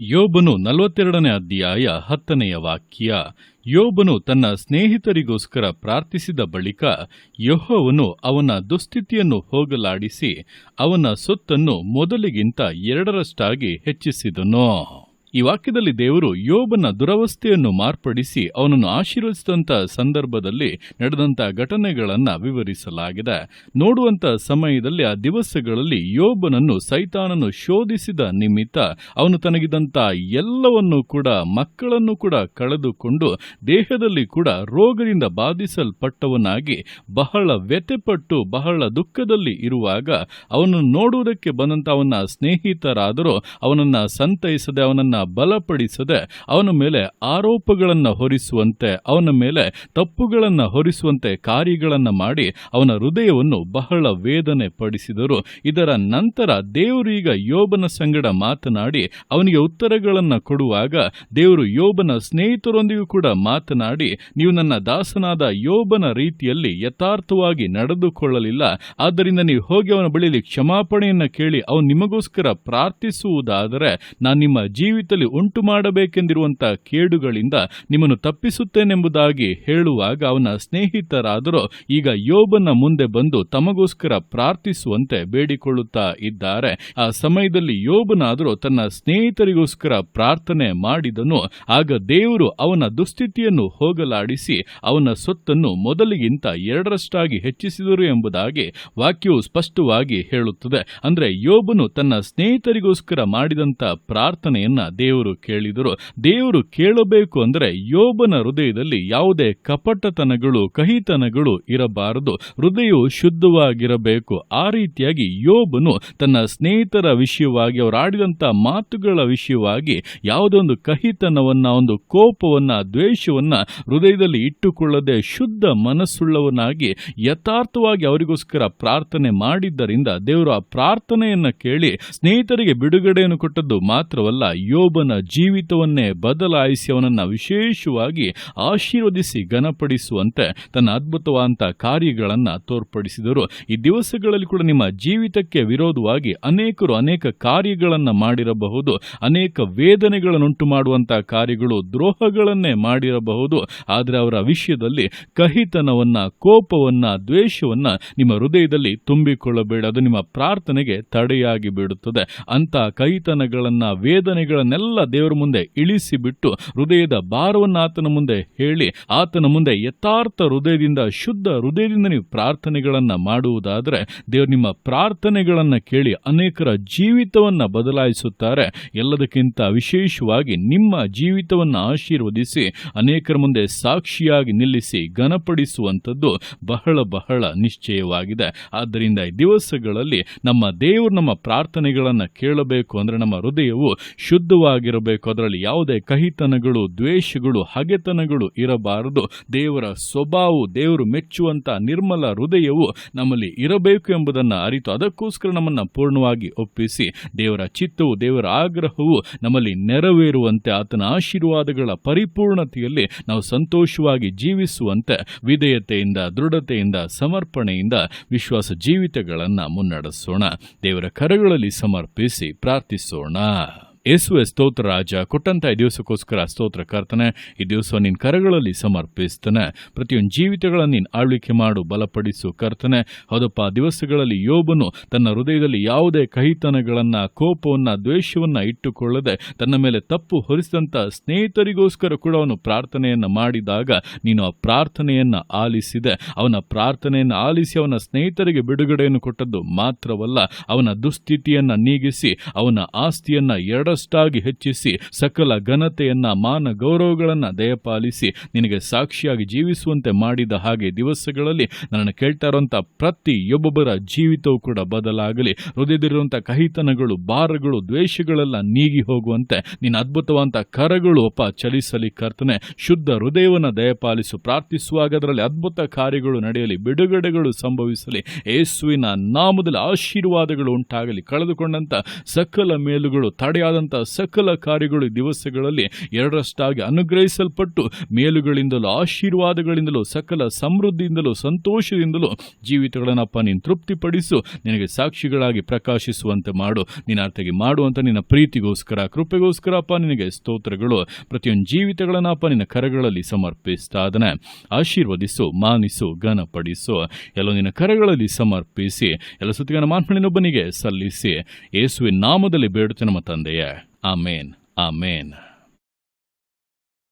ಯೋಬನು ನಲವತ್ತೆರಡನೇ ಅಧ್ಯಾಯ ಹತ್ತನೆಯ ವಾಕ್ಯ. ಯೋಬನು ತನ್ನ ಸ್ನೇಹಿತರಿಗೋಸ್ಕರ ಪ್ರಾರ್ಥಿಸಿದ ಬಳಿಕ ಯೋಹೋವನು ಅವನ ದುಸ್ಥಿತಿಯನ್ನು ಹೋಗಲಾಡಿಸಿ ಅವನ ಸೊತ್ತನ್ನು ಮೊದಲಿಗಿಂತ ಎರಡರಷ್ಟಾಗಿ ಹೆಚ್ಚಿಸಿದನು. ಈ ವಾಕ್ಯದಲ್ಲಿ ದೇವರು ಯೋಬನ ದುರವಸ್ಥೆಯನ್ನು ಮಾರ್ಪಡಿಸಿ ಅವನನ್ನು ಆಶೀರ್ವದಿಸಿದಂಥ ಸಂದರ್ಭದಲ್ಲಿ ನಡೆದಂಥ ಘಟನೆಗಳನ್ನು ವಿವರಿಸಲಾಗಿದೆ. ನೋಡುವಂಥ ಸಮಯದಲ್ಲಿ ಆ ದಿವಸಗಳಲ್ಲಿ ಯೋಬನನ್ನು ಸೈತಾನನು ಶೋಧಿಸಿದ ನಿಮಿತ್ತ ಅವನು ತನಗಿದಂಥ ಎಲ್ಲವನ್ನೂ ಕೂಡ, ಮಕ್ಕಳನ್ನು ಕೂಡ ಕಳೆದುಕೊಂಡು ದೇಹದಲ್ಲಿ ಕೂಡ ರೋಗದಿಂದ ಬಾಧಿಸಲ್ಪಟ್ಟವನಾಗಿ ಬಹಳ ವ್ಯಥೆಪಟ್ಟು, ಬಹಳ ದುಃಖದಲ್ಲಿ ಇರುವಾಗ ಅವನನ್ನು ನೋಡುವುದಕ್ಕೆ ಬಂದಂಥ ಅವನ ಸ್ನೇಹಿತರಾದರೂ ಅವನನ್ನು ಸಂತೈಸದೆ ಅವನನ್ನು ಬಲಪಡಿಸದೆ ಅವನ ಮೇಲೆ ಆರೋಪಗಳನ್ನು ಹೊರಿಸುವಂತೆ, ಅವನ ಮೇಲೆ ತಪ್ಪುಗಳನ್ನು ಹೊರಿಸುವಂತೆ ಕಾರ್ಯಗಳನ್ನು ಮಾಡಿ ಅವನ ಹೃದಯವನ್ನು ಬಹಳ ವೇದನೆ ಪಡಿಸಿದರು ಇದರ ನಂತರ ದೇವರು ಈಗ ಯೋಬನ ಸಂಗಡ ಮಾತನಾಡಿ ಅವನಿಗೆ ಉತ್ತರಗಳನ್ನು ಕೊಡುವಾಗ ದೇವರು ಯೋಬನ ಸ್ನೇಹಿತರೊಂದಿಗೂ ಕೂಡ ಮಾತನಾಡಿ, ನೀವು ನನ್ನ ದಾಸನಾದ ಯೋಬನ ರೀತಿಯಲ್ಲಿ ಯಥಾರ್ಥವಾಗಿ ನಡೆದುಕೊಳ್ಳಲಿಲ್ಲ. ಆದ್ದರಿಂದ ನೀವು ಹೋಗಿ ಅವನ ಬಳಿಯಲ್ಲಿ ಕ್ಷಮಾಪಣೆಯನ್ನು ಕೇಳಿ, ಅವನು ನಿಮಗೋಸ್ಕರ ಪ್ರಾರ್ಥಿಸುವುದಾದರೆ, ನಾನು ನಿಮ್ಮ ಜೀವಿತದಲ್ಲಿ ಉಂಟು ಮಾಡಬೇಕೆಂದಿರುವಂತಹ ಕೇಡುಗಳಿಂದ ನಿಮ್ಮನ್ನು ತಪ್ಪಿಸುತ್ತೇನೆಂಬುದಾಗಿ ಹೇಳುವಾಗ ಅವನ ಸ್ನೇಹಿತರಾದರೂ ಈಗ ಯೋಬನ ಮುಂದೆ ಬಂದು ತಮಗೋಸ್ಕರ ಪ್ರಾರ್ಥಿಸುವಂತೆ ಬೇಡಿಕೊಳ್ಳುತ್ತಾ ಇದ್ದಾರೆ. ಆ ಸಮಯದಲ್ಲಿ ಯೋಬನಾದರೂ ತನ್ನ ಸ್ನೇಹಿತರಿಗೋಸ್ಕರ ಪ್ರಾರ್ಥನೆ ಮಾಡಿದನು. ಆಗ ದೇವರು ಅವನ ದುಸ್ಥಿತಿಯನ್ನು ಹೋಗಲಾಡಿಸಿ ಅವನ ಸೊತ್ತನ್ನು ಮೊದಲಿಗಿಂತ ಎರಡರಷ್ಟಾಗಿ ಹೆಚ್ಚಿಸಿದರು ಎಂಬುದಾಗಿ ವಾಕ್ಯವು ಸ್ಪಷ್ಟವಾಗಿ ಹೇಳುತ್ತದೆ. ಅಂದರೆ ಯೋಬನು ತನ್ನ ಸ್ನೇಹಿತರಿಗೋಸ್ಕರ ಮಾಡಿದಂತ ಪ್ರಾರ್ಥನೆಯನ್ನ ದೇವರು ಕೇಳಿದರು. ದೇವರು ಕೇಳಬೇಕು ಅಂದ್ರೆ ಯೋಬನ ಹೃದಯದಲ್ಲಿ ಯಾವುದೇ ಕಪಟತನಗಳು, ಕಹಿತನಗಳು ಇರಬಾರದು. ಹೃದಯವು ಶುದ್ಧವಾಗಿರಬೇಕು. ಆ ರೀತಿಯಾಗಿ ಯೋಬನು ತನ್ನ ಸ್ನೇಹಿತರ ವಿಷಯವಾಗಿ, ಅವರು ಆಡಿದಂಥ ಮಾತುಗಳ ವಿಷಯವಾಗಿ ಯಾವುದೊಂದು ಕಹಿತನವನ್ನ, ಒಂದು ಕೋಪವನ್ನ, ದ್ವೇಷವನ್ನ ಹೃದಯದಲ್ಲಿ ಇಟ್ಟುಕೊಳ್ಳದೆ ಶುದ್ಧ ಮನಸ್ಸುಳ್ಳವನಾಗಿ ಯಥಾರ್ಥವಾಗಿ ಅವರಿಗೋಸ್ಕರ ಪ್ರಾರ್ಥನೆ ಮಾಡಿದ್ದರಿಂದ ದೇವರು ಆ ಪ್ರಾರ್ಥನೆಯನ್ನ ಕೇಳಿ ಸ್ನೇಹಿತರಿಗೆ ಬಿಡುಗಡೆಯನ್ನು ಕೊಟ್ಟದ್ದು ಮಾತ್ರವಲ್ಲ ಯೋಬನ ಜೀವಿತವನ್ನೇ ಬದಲಾಯಿಸಿ ಅವನನ್ನು ವಿಶೇಷವಾಗಿ ಆಶೀರ್ವದಿಸಿ ಘನಪಡಿಸುವಂತೆ ತನ್ನ ಅದ್ಭುತವಾದಂಥ ಕಾರ್ಯಗಳನ್ನು ತೋರ್ಪಡಿಸಿದರು. ಈ ದಿವಸಗಳಲ್ಲಿ ಕೂಡ ನಿಮ್ಮ ಜೀವಿತಕ್ಕೆ ವಿರೋಧವಾಗಿ ಅನೇಕರು ಅನೇಕ ಕಾರ್ಯಗಳನ್ನು ಮಾಡಿರಬಹುದು. ಅನೇಕ ವೇದನೆಗಳನ್ನುಂಟು ಮಾಡುವಂತಹ ಕಾರ್ಯಗಳು ದ್ರೋಹಗಳನ್ನೇ ಮಾಡಿರಬಹುದು. ಆದರೆ ಅವರ ವಿಷಯದಲ್ಲಿ ಕಹಿತನವನ್ನ, ಕೋಪವನ್ನ, ದ್ವೇಷವನ್ನ ನಿಮ್ಮ ಹೃದಯದಲ್ಲಿ ತುಂಬಿಕೊಳ್ಳಬೇಡ. ಅದು ನಿಮ್ಮ ಪ್ರಾರ್ಥನೆಗೆ ತಡೆಯಾಗಿ ಬಿಡುತ್ತದೆ. ಅಂತ ಕಹಿತನಗಳನ್ನ, ವೇದನೆಗಳನ್ನೆಲ್ಲ ದೇವರ ಮುಂದೆ ಇಳಿಸಿಬಿಟ್ಟು ಹೃದಯದ ಭಾರವನ್ನು ಆತನ ಮುಂದೆ ಹೇಳಿ ಆತನ ಮುಂದೆ ಯಥಾರ್ಥ ಹೃದಯದಿಂದ ಶುದ್ಧ ಹೃದಯದಿಂದ ನೀವು ಪ್ರಾರ್ಥನೆಗಳನ್ನು ಮಾಡುವುದಾದರೆ ದೇವರು ನಿಮ್ಮ ಪ್ರಾರ್ಥನೆಗಳನ್ನು ಕೇಳಿ ಅನೇಕರ ಜೀವಿತವನ್ನು ಬದಲಾಯಿಸುತ್ತಾರೆ. ಎಲ್ಲದಕ್ಕಿಂತ ವಿಶೇಷವಾಗಿ ನಿಮ್ಮ ಜೀವಿತವನ್ನು ಆಶೀರ್ವದಿಸಿ ಅನೇಕರ ಮುಂದೆ ಸಾಕ್ಷಿಯಾಗಿ ನಿಲ್ಲಿಸಿ ಘನಪಡಿಸುವಂಥದ್ದು ಬಹಳ ಬಹಳ ನಿಶ್ಚಯವಾಗಿದೆ. ಆದ್ದರಿಂದ ಈ ದಿವಸಗಳಲ್ಲಿ ನಮ್ಮ ದೇವರು ನಮ್ಮ ಪ್ರಾರ್ಥನೆಗಳನ್ನು ಕೇಳಬೇಕು ಅಂದರೆ ನಮ್ಮ ಹೃದಯವು ಶುದ್ಧವಾಗಿರಬೇಕು ಅದರಲ್ಲಿ ಯಾವುದೇ ಕಹಿತನಗಳು, ದ್ವೇಷಗಳು, ಹಗೆತನಗಳು ಇರಬಾರದು. ದೇವರ ಸ್ವಭಾವವು, ದೇವರು ಮೆಚ್ಚುವಂತ ನಿರ್ಮಲ ಹೃದಯವು ನಮ್ಮಲ್ಲಿ ಇರಬೇಕು ಎಂಬುದನ್ನು ಅರಿತು ಅದಕ್ಕೋಸ್ಕರ ನಮ್ಮನ್ನು ಪೂರ್ಣವಾಗಿ ಒಪ್ಪಿಸಿ. ದೇವರ ಚಿತ್ತವು, ದೇವರ ಆಗ್ರಹವು ನಮ್ಮಲ್ಲಿ ನೆರವೇರುವಂತೆ ಆತನ ಆಶೀರ್ವಾದಗಳ ಪರಿಪೂರ್ಣತೆಯಲ್ಲಿ ನಾವು ಸಂತೋಷವಾಗಿ ಜೀವಿಸುವಂತೆ ವಿಧೇಯತೆಯಿಂದ, ದೃಢತೆಯಿಂದ, ಸಮರ್ಪಣೆಯಿಂದ ವಿಶ್ವಾಸ ಜೀವಿತಗಳನ್ನು ಮುನ್ನಡೆಸೋಣ. ದೇವರ ಕರಗಳಲ್ಲಿ ಸಮರ್ಪಿಸಿ ಪ್ರಾರ್ಥಿಸೋಣ. ಯೇಸುವೆ ಸ್ತೋತ್ರ, ರಾಜ. ಕೊಟ್ಟಂತ ಈ ದಿವಸಕ್ಕೋಸ್ಕರ ಸ್ತೋತ್ರ, ಕರ್ತನೆ, ಈ ದಿವಸ ನಿನ್ನ ಕರಗಳಲ್ಲಿ ಸಮರ್ಪಿಸ್ತಾನೆ. ಪ್ರತಿಯೊಂದು ಜೀವಿತಗಳನ್ನು ನೀನು ಆಳ್ವಿಕೆ ಮಾಡು, ಬಲಪಡಿಸು, ಕರ್ತನೆ. ಹೌದಪ್ಪ ದಿವಸಗಳಲ್ಲಿ ಯೋಬನು ತನ್ನ ಹೃದಯದಲ್ಲಿ ಯಾವುದೇ ಕಹಿತನಗಳನ್ನ, ಕೋಪವನ್ನ, ದ್ವೇಷವನ್ನ ಇಟ್ಟುಕೊಳ್ಳದೆ ತನ್ನ ಮೇಲೆ ತಪ್ಪು ಹೊರಿಸಿದಂಥ ಸ್ನೇಹಿತರಿಗೋಸ್ಕರ ಕೂಡ ಅವನು ಪ್ರಾರ್ಥನೆಯನ್ನ ಮಾಡಿದಾಗ ನೀನು ಆ ಪ್ರಾರ್ಥನೆಯನ್ನ ಆಲಿಸಿದೆ. ಅವನ ಪ್ರಾರ್ಥನೆಯನ್ನು ಆಲಿಸಿ ಅವನ ಸ್ನೇಹಿತರಿಗೆ ಬಿಡುಗಡೆಯನ್ನು ಕೊಟ್ಟದ್ದು ಮಾತ್ರವಲ್ಲ, ಅವನ ದುಸ್ಥಿತಿಯನ್ನ ನೀಗಿಸಿ ಅವನ ಆಸ್ತಿಯನ್ನ ಎರಡಷ್ಟಾಗಿ ಹೆಚ್ಚಿಸಿ ಸಕಲ ಘನತೆಯನ್ನ, ಮಾನ ಗೌರವಗಳನ್ನ ದಯಪಾಲಿಸಿ ನಿನಗೆ ಸಾಕ್ಷಿಯಾಗಿ ಜೀವಿಸುವಂತೆ ಮಾಡಿದ ಹಾಗೆ ದಿವಸಗಳಲ್ಲಿ ನನ್ನನ್ನು ಕೇಳ್ತಾ ಇರುವಂತ ಪ್ರತಿಯೊಬ್ಬೊಬ್ಬರ ಜೀವಿತವೂ ಕೂಡ ಬದಲಾಗಲಿ. ಹೃದಯದಲ್ಲಿರುವಂಥ ಕಹಿತನಗಳು, ಭಾರಗಳು, ದ್ವೇಷಗಳೆಲ್ಲ ನೀಗಿ ಹೋಗುವಂತೆ ನಿನ್ನ ಅದ್ಭುತವಾದ ಕರಗಳು ಒಪ್ಪ ಚಲಿಸಲಿ ಕರ್ತನೆ. ಶುದ್ಧ ಹೃದಯವನ್ನು ದಯಪಾಲಿಸು, ಪ್ರಾರ್ಥಿಸುವಾಗ ಅದರಲ್ಲಿ ಅದ್ಭುತ ಕಾರ್ಯಗಳು ನಡೆಯಲಿ, ಬಿಡುಗಡೆಗಳು ಸಂಭವಿಸಲಿ. ಯೇಸುವಿನ ನಾಮದಲ್ಲಿ ಆಶೀರ್ವಾದಗಳು ಉಂಟಾಗಲಿ. ಕಳೆದುಕೊಂಡಂತ ಸಕಲ ಮೇಲುಗಳು ತಡೆಯಾದ ಮಾಡಬೇಕಾದಂಥ ಸಕಲ ಕಾರ್ಯಗಳು ದಿವಸಗಳಲ್ಲಿ ಎರಡರಷ್ಟಾಗಿ ಅನುಗ್ರಹಿಸಲ್ಪಟ್ಟು ಮೇಲುಗಳಿಂದಲೂ ಆಶೀರ್ವಾದಗಳಿಂದಲೂ ಸಕಲ ಸಮೃದ್ಧಿಯಿಂದಲೂ ಸಂತೋಷದಿಂದಲೂ ಜೀವಿತಗಳನ್ನಪ್ಪ ನೀನು ತೃಪ್ತಿಪಡಿಸು. ನಿನಗೆ ಸಾಕ್ಷಿಗಳಾಗಿ ಪ್ರಕಾಶಿಸುವಂತೆ ಮಾಡು. ನಿನ್ನ ಅರ್ಥಗೆ ಮಾಡುವಂಥ ನಿನ್ನ ಪ್ರೀತಿಗೋಸ್ಕರ, ಕೃಪೆಗೋಸ್ಕರ ಅಪ್ಪ ನಿನಗೆ ಸ್ತೋತ್ರಗಳು. ಪ್ರತಿಯೊಂದು ಜೀವಿತಗಳನ್ನಪ್ಪ ನಿನ್ನ ಕರಗಳಲ್ಲಿ ಸಮರ್ಪಿಸ್ತಾ ಆಶೀರ್ವದಿಸು, ಮಾನಿಸು, ಘನಪಡಿಸು. ಎಲ್ಲ ನಿನ್ನ ಕರಗಳಲ್ಲಿ ಸಮರ್ಪಿಸಿ. ಎಲ್ಲ ಸುತ್ತಿಗನ ಮಾತ್ಮನಿನೊಬ್ಬನಿಗೆ ಸಲ್ಲಿಸಿ. ಯೇಸುವಿನ ನಾಮದಲ್ಲಿ ಬೇಡುತ್ತೆ ನಮ್ಮ ತಂದೆಯೇ. Amen. Amen.